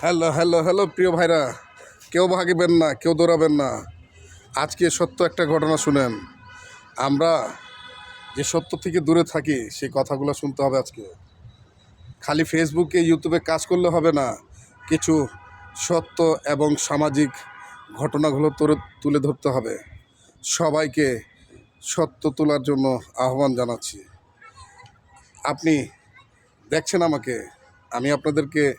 Hello hello hello, প্রিয় ভাইরা। কেউ ভাগবেন না, কেউ দৌড়াবেন না। আজকে সত্য একটা ঘটনা শুনেন। আমরা যে সত্য থেকে দূরে থাকি, সেই কথাগুলো শুনতে হবে আজকে। খালি ফেসবুকে ইউটিউবে কাজ করলে হবে না। কিছু সত্য এবং সামাজিক ঘটনাগুলো তুলে ধরতে হবে। সবাইকে সত্য তোলার জন্য আহ্বান জানাচ্ছি। আপনি দেখছেন আমাকে। আমি আপনাদেরকে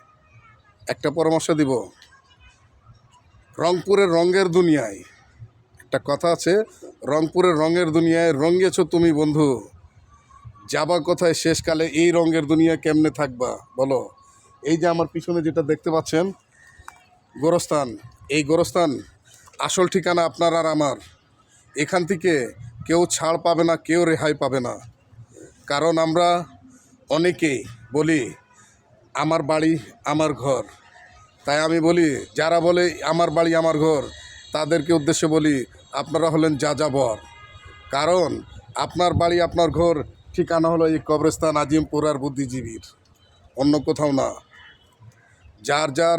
একটা পরামর্শ দিব। রংপুরের রঙের দুনিয়ায়। একটা কথা আছে, রংপুরের রঙের দুনিয়ায় রঙেছো তুমি বন্ধু। যাবা কোথায় শেষকালে এই রঙের দুনিয়া কেমনে থাকবা, বলো। এই যে আমার পিছনে যেটা দেখতে পাচ্ছেন, গোরস্থান। এই গোরস্থান আসল ঠিকানা আপনার আর আমার। এখান থেকে কেউ ছাড় পাবে না, কেউ রেহাই পাবে না। কারণ আমরা অনেকেই বলি আমার বাড়ি আমার ঘর। তাই আমি বলি, যারা বলে আমার বাড়ি আমার ঘর, তাদেরকে উদ্দেশ্যে বলি, আপনারা হলেন যা যাযাবর। কারণ, আপনার বাড়ি, আপনার ঘর ঠিকানা হলো এই কবরস্থান আজিমপুর আর বুদ্ধিজীবীর। অন্য কোথাও না। যার যার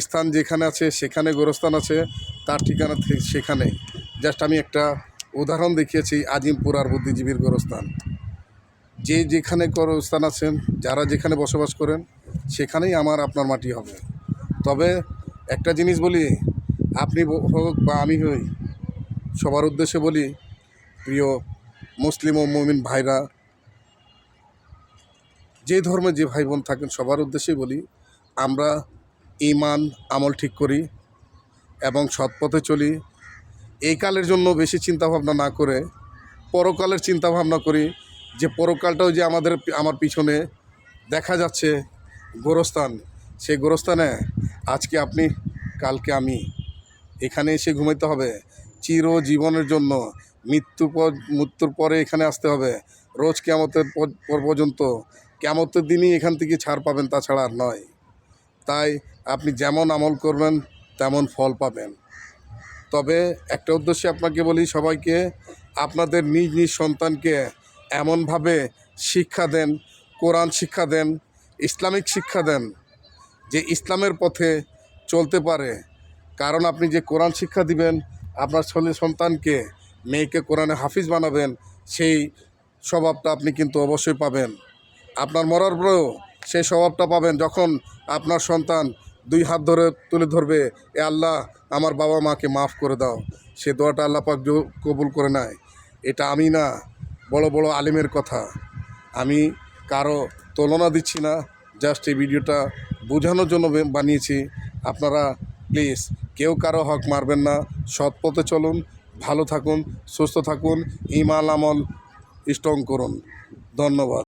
স্থান যেখানে আছে, সেখানে গোরস্থান আছে, তার ঠিকানা সেখানে। জাস্ট আমি একটা উদাহরণ দেখিয়েছি, আজিমপুর আর বুদ্ধিজীবীর গোরস্থান। যে যেখানে গোরস্থান আছেন, যারা যেখানে বসবাস করেন, সেখানেই আমার আপনার মাটি হবে। তবে একটা জিনিস বলি, আপনি হোক বা আমি হই, সবার উদ্দেশ্যে বলি, প্রিয় মুসলিম ও মমিন ভাইরা, যে ধর্মে যে ভাই বোন থাকেন, সবার উদ্দেশ্যেই বলি, আমরা ইমান আমল ঠিক করি এবং সৎপথে চলি। এই কালের জন্য বেশি চিন্তাভাবনা না করে, পরকালের চিন্তাভাবনা করি যে পরকালটাও যে আমাদের আমার পিছনে দেখা যাচ্ছে গোরস্থান, সেই গোরস্থানে আজকে আপনি, কালকে আমি। এখানে এসে ঘুমাইতে হবে। চির জীবনের জন্য মৃত্যু মৃত্যুর পরে এখানে আসতে হবে। রোজ কেমতের পর পর্যন্ত কেমতের দিনই এখান থেকে ছাড় পাবেন, তাছাড়া আর নয়। তাই আপনি যেমন আমল করবেন, তেমন ফল পাবেন। তবে একটা উদ্দেশ্যে আপনাকে বলি সবাইকে, আপনাদের নিজ নিজ সন্তানকে এমনভাবে শিক্ষা দেন, কোরআন শিক্ষা দেন, ইসলামিক শিক্ষা দেন যে ইসলামের পথে চলতে পারে। কারণ আপনি যে কোরআন শিক্ষা দিবেন, আপনার ছেলে সন্তানকে, মেয়েকে কোরআনে হাফিজ বানাবেন, সেই স্বভাবটা আপনি কিন্তু অবশ্যই পাবেন। আপনার মরার পরেও সেই স্বভাবটা পাবেন যখন আপনার সন্তান দুই হাত ধরে তুলে ধরবে, এ আল্লাহ, আমার বাবা মাকে মাফ করে দাও। সে দোয়াটা আল্লাহ পাক কবুল করে নেয়। এটা আমি না বড় বড় আলিমের কথা। আমি কারও তুলনা দিচ্ছি না জাস্ট এই ভিডিওটা বোঝানোর জন্য বানিয়েছি। আপনারা প্লিজ কেউ কারও হক মারবেন না। সৎ পথে চলুন, ভালো থাকুন, সুস্থ থাকুন, ইমাল আমল স্ট্রং করুন। ধন্যবাদ।